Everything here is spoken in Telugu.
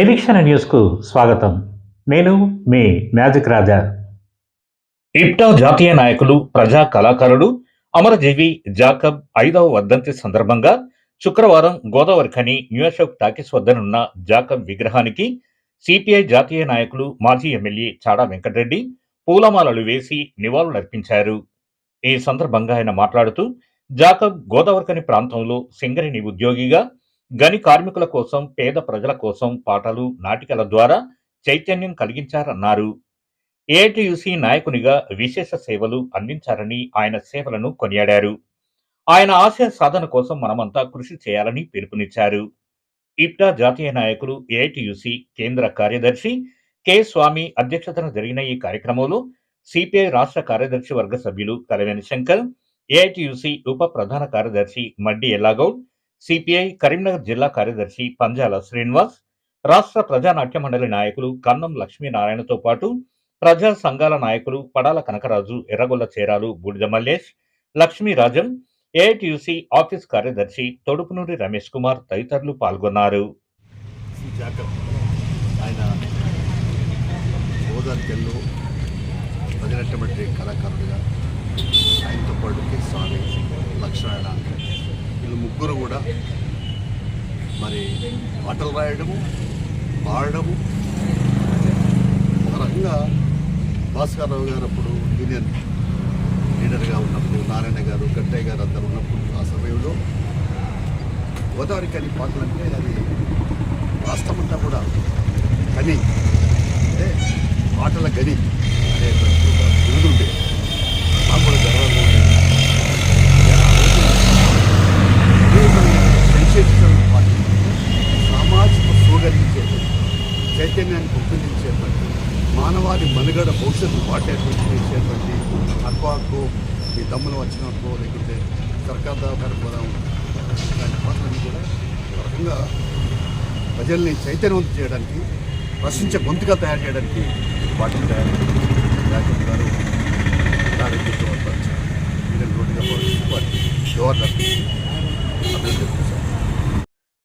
నిరీక్షణ న్యూస్కు స్వాగతం. నేను మీ మ్యాజిక్ రాజా. ఇప్టా జాతీయ నాయకులు ప్రజా కళాకారుడు అమరజీవి జాకబ్ ఐదవ వర్ధంతి సందర్భంగా శుక్రవారం Godavarikhani new Ashok talkies వద్దనున్న జాకబ్ విగ్రహానికి సిపిఐ జాతీయ నాయకులు మాజీ ఎమ్మెల్యే చాడా వెంకటరెడ్డి పూలమాలలు వేసి నివాళులర్పించారు. ఈ సందర్భంగా ఆయన మాట్లాడుతూ జాకబ్ గోదావరికని ప్రాంతంలో సింగరేణి ఉద్యోగిగా గని కార్మికుల కోసం పేద ప్రజల కోసం పాటలు నాటికల ద్వారా చైతన్యం కలిగించారన్నారు. ఏఐటియుసి నాయకునిగా విశేష సేవలు అందించారని ఆయన సేవలను కొనియాడారు. ఆయన ఆశయ సాధన కోసం మనమంతా కృషి చేయాలని పిలుపునిచ్చారు. ఇప్టా జాతీయ నాయకులు ఏఐటియుసి కేంద్ర కార్యదర్శి కె స్వామి అధ్యక్షతన జరిగిన ఈ కార్యక్రమంలో సిపిఐ రాష్ట్ర కార్యదర్శి వర్గ సభ్యులు కలవేని శంకర్ ఏఐటియుసి ఉప ప్రధాన కార్యదర్శి మడ్డి ఎల్లాగౌడ్ సిపిఐ కరీంనగర్ జిల్లా కార్యదర్శి పంజాల శ్రీనివాస్ రాష్ట్ర ప్రజానాట్య మండలి నాయకులు కన్నం లక్ష్మీనారాయణతో పాటు ప్రజా సంఘాల నాయకులు పడాల కనకరాజు ఎర్రగొల్ల చేరాలు బూడిద మల్లేష్ లక్ష్మీరాజం ఏఐటియుసి ఆఫీస్ కార్యదర్శి తొడుపునూరి రమేష్ కుమార్ తదితరులు పాల్గొన్నారు. ఆయన కళాకారుడిగా ఆయనతో పాటు కె స్వామి లక్ష్మణ వీళ్ళు ముగ్గురు కూడా మరి పాటలు రాయడము పాడడము ఒక రకంగా భాస్కర్రావు గారు అప్పుడు యూనియన్ లీడర్గా ఉన్నప్పుడు నారాయణ గారు గట్టయ్య గారు అందరు ఉన్నప్పుడు ఆ సమయంలో గోదావరి కని పాటలు అంటే అది రాష్ట్రమంతా కూడా కని అంటే పాటల గని అనేటువంటి చైతన్యాన్ని పెంపొందించేటువంటి మానవాళి మనుగడ భవిష్యత్తు పాటేటువంటి చేసేటువంటి అక్వాకు ఈ తమ్ములు వచ్చినప్పుడు లేకుంటే సర్కార్ దవాఖాన పోదాం ఇలాంటి పాటలన్నీ కూడా ఒక రకంగా ప్రజల్ని చైతన్యవంతం చేయడానికి ప్రశ్నించే గొంతుగా తయారు చేయడానికి వాటిని తయారు రాజేంద్ర గారు ఆరోగ్యంతో వీళ్ళని రోడ్డుగా వారికి జోహార్